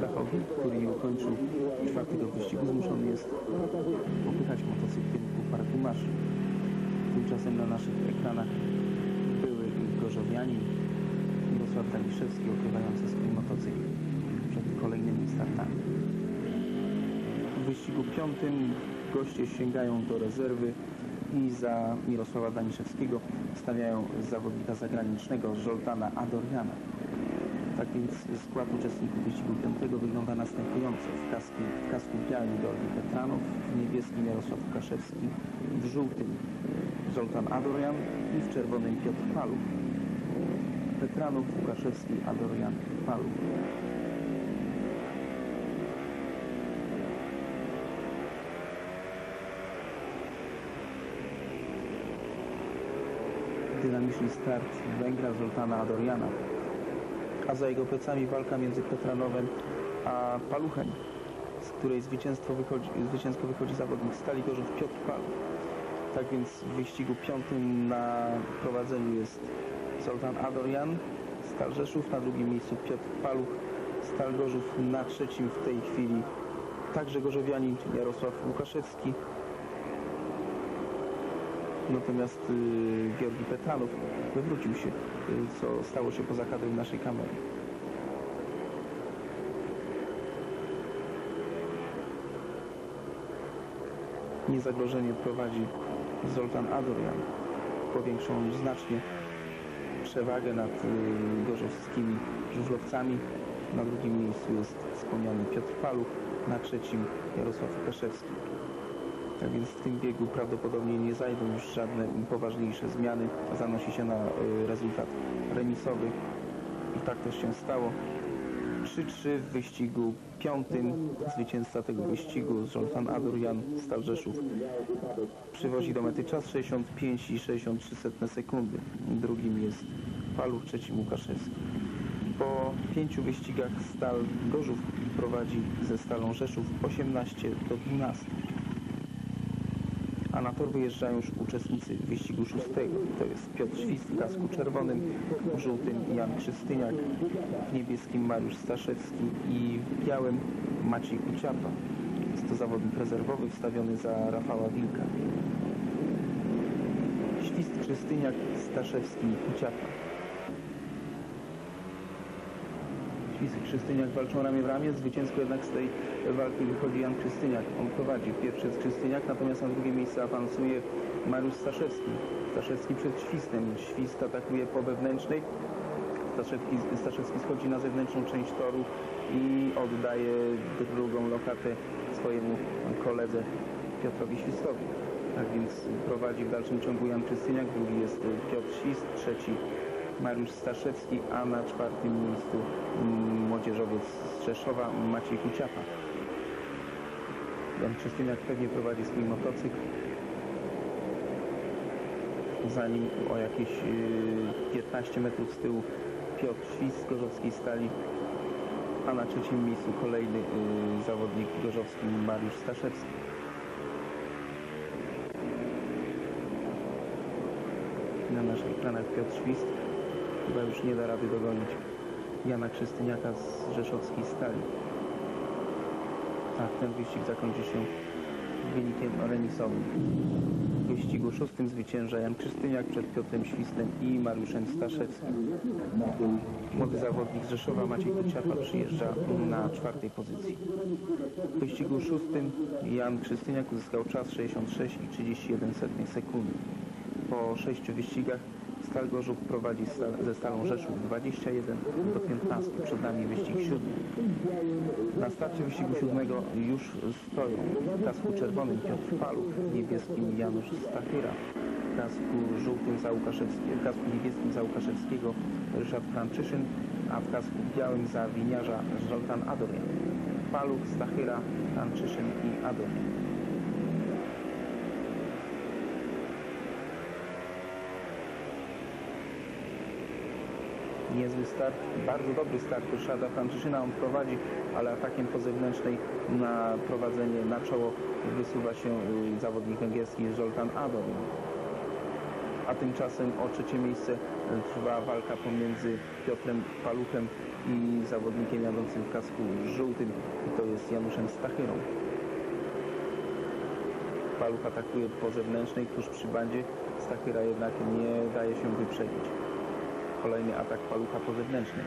Rafał Wilk, który ukończył czwartego wyścigu, zmuszony jest popychać motocyklem ku parku Masz. Tymczasem na naszych ekranach były gorzowianin Mirosław Daniszewski okrywający swój motocykl przed kolejnymi startami. W wyścigu piątym goście sięgają do rezerwy i za Mirosława Daniszewskiego stawiają zawodnika zagranicznego Żoltana Adoriana. Tak więc skład uczestników wyścigu piątego wygląda następująco. W, kaski, w kasku białym Georgi Petranow, w niebieskim Jarosław Łukaszewski, w żółtym Zoltan Adorian i w czerwonym Piotr Paluch. Petranów, Łukaszewski, Adorian, Paluch. Dynamiczny start Węgra Zoltana Adoriana, a za jego plecami walka między Petranowem a Paluchem, z której zwycięstwo wychodzi, zwycięsko wychodzi zawodnik Stali Gorzów Piotr Paluch. Tak więc w wyścigu piątym na prowadzeniu jest Zoltan Adorian, Stal Rzeszów, na drugim miejscu Piotr Paluch, Stal Gorzów na trzecim w tej chwili także gorzowianin Jarosław Łukaszewski. Natomiast y, Georgi Petranow wywrócił się, y, co stało się poza kadrem naszej kamery. Niezagrożenie prowadzi Zoltan Adorian. Powiększą znacznie przewagę nad y, gorzowskimi żużlowcami. Na drugim miejscu jest wspomniany Piotr Paluch, na trzecim Jarosław Łukaszewski. Tak więc w tym biegu prawdopodobnie nie zajdą już żadne poważniejsze zmiany. Zanosi się na y, rezultat remisowy i tak też się stało. 3-3 w wyścigu piątym. Zwycięzca tego wyścigu, Zoltan Adorian, Stal Rzeszów, przywozi do mety czas 65 i 63 setne sekundy. Drugim jest Paluch, trzecim Łukaszewski. Po pięciu wyścigach Stal Gorzów prowadzi ze Stalą Rzeszów 18 do 12 a na tor wyjeżdżają już uczestnicy wyścigu szóstego. To jest Piotr Świst w kasku czerwonym, w żółtym Jan Krzystyniak, w niebieskim Mariusz Staszewski i w białym Maciej Kuciapa. Jest to zawodnik rezerwowy wstawiony za Rafała Wilka. Świst, Krzystyniak, Staszewski i Kuciapa. Świst i Krzystyniak walczą ramię w ramię, zwycięsko jednak z tej walki wychodzi Jan Krzystyniak. On prowadzi. Pierwszy jest Krzystyniak, natomiast na drugie miejsce awansuje Mariusz Staszewski. Staszewski przed Świstem. Świst atakuje po wewnętrznej. Staszewski, Staszewski schodzi na zewnętrzną część toru i oddaje drugą lokatę swojemu koledze Piotrowi Świstowi. Tak więc prowadzi w dalszym ciągu Jan Krzystyniak, drugi jest Piotr Świst, trzeci Mariusz Staszewski, a na czwartym miejscu młodzieżowiec z Rzeszowa Maciej Kuciapa. Jan Krzystyniak pewnie prowadzi swój motocykl. Za nim o jakieś y, 15 metrów z tyłu Piotr Świst z Gorzowskiej Stali, a na trzecim miejscu kolejny y, zawodnik gorzowski Mariusz Staszewski. Na naszych ekranach Piotr Świst chyba już nie da rady dogonić Jana Krzystyniaka z Rzeszowskiej Stali. Tak, ten wyścig zakończy się wynikiem remisowym. W wyścigu szóstym zwycięża Jan Krzystyniak przed Piotrem Świstem i Mariuszem Staszewskim. Młody zawodnik z Rzeszowa Maciej Kuciapa przyjeżdża na czwartej pozycji. W wyścigu szóstym Jan Krzystyniak uzyskał czas 66 i 31 setnych sekundy. Po sześciu wyścigach Stal Gorzów prowadzi ze Stalą Rzeszów 21 do 15. Przed nami wyścig siódmy. Na starcie wyścigu siódmego już stoją w kasku czerwonym Piotr Paluch, w niebieskim Janusz Stachyra, w kasku żółtym za w kasku niebieskim za Łukaszewskiego Ryszard Franczyszyn, a w kasku białym za winiarza Zoltan Adorian. Paluch, Stachyra, Franczyszyn i Adorian. Niezły start, bardzo dobry start Ryszarda Franczyszyna, on prowadzi, ale atakiem po zewnętrznej na prowadzenie na czoło wysuwa się y, zawodnik węgierski Zoltan Adorian. a tymczasem o trzecie miejsce e, trwa walka pomiędzy Piotrem Paluchem i zawodnikiem jadącym w kasku żółtym, to jest Januszem Stachyrą. Paluch atakuje po zewnętrznej, tuż przy bandzie, Stachyra jednak nie daje się wyprzedzić. Kolejny atak Palucha po zewnętrznej.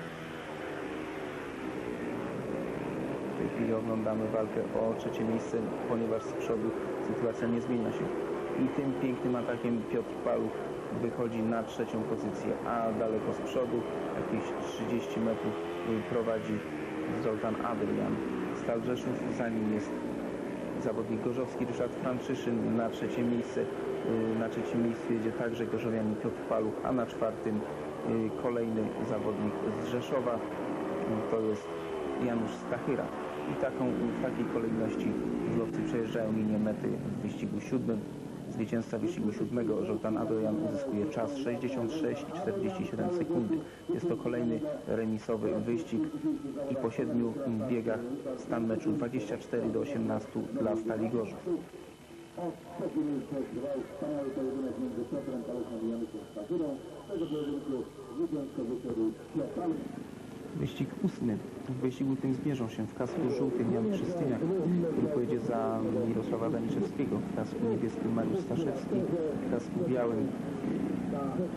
W tej chwili oglądamy walkę o trzecie miejsce, ponieważ z przodu sytuacja nie zmienia się. I tym pięknym atakiem Piotr Paluch wychodzi na trzecią pozycję, a daleko z przodu, jakieś 30 metrów, prowadzi Zoltan Adrian. Stal Rzeszów, za nim jest zawodnik gorzowski Ryszard Franciszyn na trzecie miejsce. y, Na trzecim miejscu jedzie także gorzowianin Piotr Paluch, a na czwartym kolejny zawodnik z Rzeszowa, y, to jest Janusz Stachyra. I taką, w takiej kolejności żużlowcy przejeżdżają linię mety w wyścigu siódmym. Zwycięzca wyścigu siódmego, Zoltan Adrian, uzyskuje czas 66 i 47 sekundy. Jest to kolejny remisowy wyścig i po siedmiu biegach stan meczu 24 do 18 dla Stali Gorzów. O trwał wspaniały pojedynek między Piotrem i tego pojedynku wyszedł Piotr. Wyścig ósmy. W wyścigu tym zmierzą się w kasku żółtym Jan Krzystyniak, który pojedzie za Mirosława Daniczewskiego, w kasku niebieskim Mariusz Staszewski, w kasku białym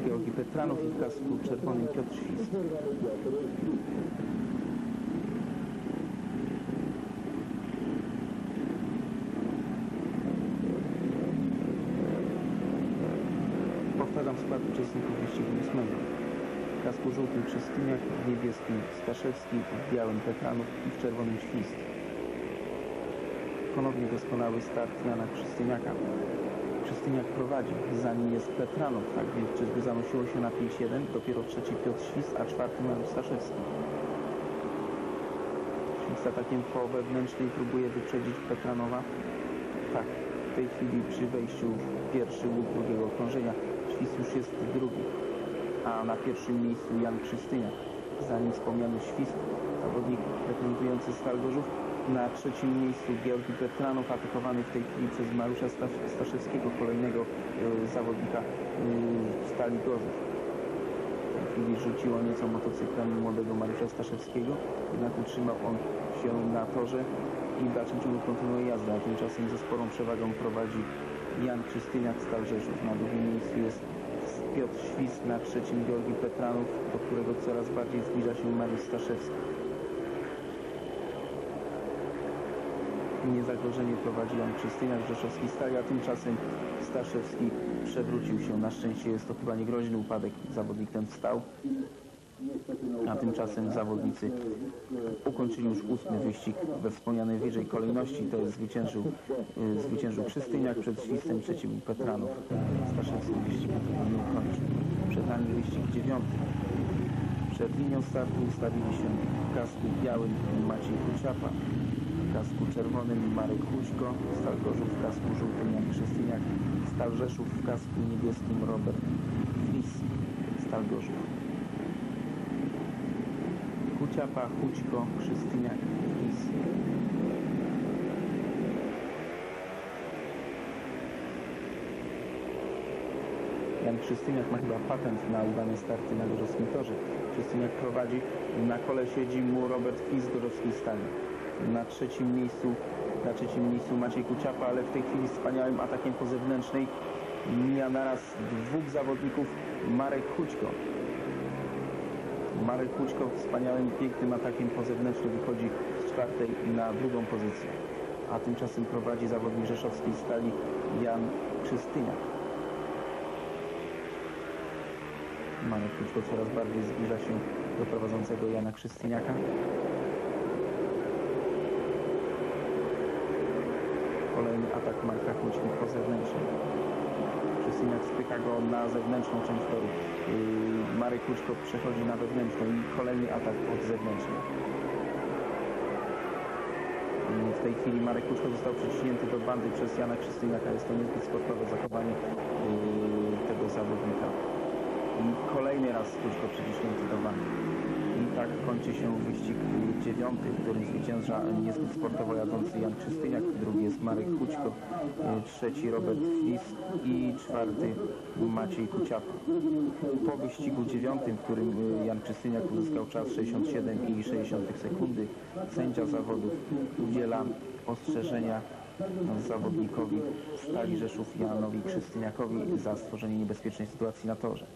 Georgi Petranów i w kasku czerwonym Piotr Świst. Powtarzam skład uczestników wyścigu ósmego. W żółtym Krzystyniak, w niebieskim Staszewski, w białym Petranów i w czerwonym Świst. Ponownie doskonały start Jana Krzystyniaka. Krzystyniak prowadzi, za nim jest Petranów, tak więc czyżby zanosiło się na 5-1, dopiero trzeci Piotr Świst, a czwarty Mariusz Staszewski. Świst atakiem po wewnętrznej próbuje wyprzedzić Petranowa. Tak, w tej chwili przy wejściu w pierwszy łuk drugiego okrążenia Świst już jest drugi a na pierwszym miejscu Jan Krzystyniak. Za nim wspomniany Świst, zawodnik reprezentujący Stal Gorzów. Na trzecim miejscu Georgi Petranow, atakowany w tej chwili przez Mariusza Sta- Staszewskiego, kolejnego e, zawodnika e, Stali Gorzów. W tej chwili rzuciło nieco motocyklem młodego Mariusza Staszewskiego, jednak utrzymał on się na torze i w dalszym ciągu kontynuuje jazdę, a tymczasem ze sporą przewagą prowadzi Jan Krzystyniak Stal Rzeszów. Na drugim miejscu jest Piotr Świst, na trzecim Georgi Petranów, do którego coraz bardziej zbliża się Mariusz Staszewski. Niezagrożenie prowadzi Jan Krzystyniak, Rzeszowski Stali, a tymczasem Staszewski przewrócił się. Na szczęście jest to chyba niegroźny upadek. Zawodnik ten wstał, tymczasem zawodnicy ukończyli już ósmy wyścig we wspomnianej wyżej kolejności. To jest zwyciężył, y, zwyciężył Krzystyniak przed Świstem, trzeci był Petranów. Staszewski wyścig nie ukończył. Przed nami wyścig dziewiąty. Przed linią startu ustawili się w kasku białym Maciej Kuciapa, w kasku czerwonym Marek Huśko, Stal Gorzów w kasku żółtym Jan Krzystyniak, Stal Rzeszów w kasku niebieskim Robert Flis, Stal Gorzów. Kuciapa, Hućko, Krzystyniak, Flis. Jan Krzystyniak ma chyba patent na udane starty na gorzowskim torze. Krzystyniak prowadzi, na kole siedzi mu Robert Flis z gorzowskiej stali. Na trzecim miejscu, na trzecim miejscu Maciej Kuciapa, ale w tej chwili wspaniałym atakiem po zewnętrznej mija naraz dwóch zawodników Marek Hućko. Marek Hućko wspaniałym, pięknym atakiem po zewnętrznej wychodzi z czwartej na drugą pozycję. A tymczasem prowadzi zawodnik rzeszowskiej stali Jan Krzystyniak. Marek Hućko coraz bardziej zbliża się do prowadzącego Jana Krzystyniaka. Kolejny atak Marka Hućki po zewnętrznej. Krzystyniak spycha go na zewnętrzną część toru. Marek Hućko przechodzi na wewnętrzną i kolejny atak od zewnętrznej. W tej chwili Marek Hućko został przyciśnięty do bandy przez Jana Krzystyniaka. Jest to niezbyt sportowe zachowanie yy, tego zawodnika. I kolejny raz Hućko przyciśnięty do bandy. I Tak kończy się wyścig dziewiąty, w którym zwycięża niezbyt sportowo jadący Jan Krzystyniak, drugi jest Marek Kućko, e, trzeci Robert Flis i czwarty Maciej Kuciapa. Po wyścigu dziewiątym, w którym e, Jan Krzystyniak uzyskał czas 67,6 sekundy, sędzia zawodów udziela ostrzeżenia zawodnikowi Stali Rzeszów Janowi Krzystyniakowi za stworzenie niebezpiecznej sytuacji na torze.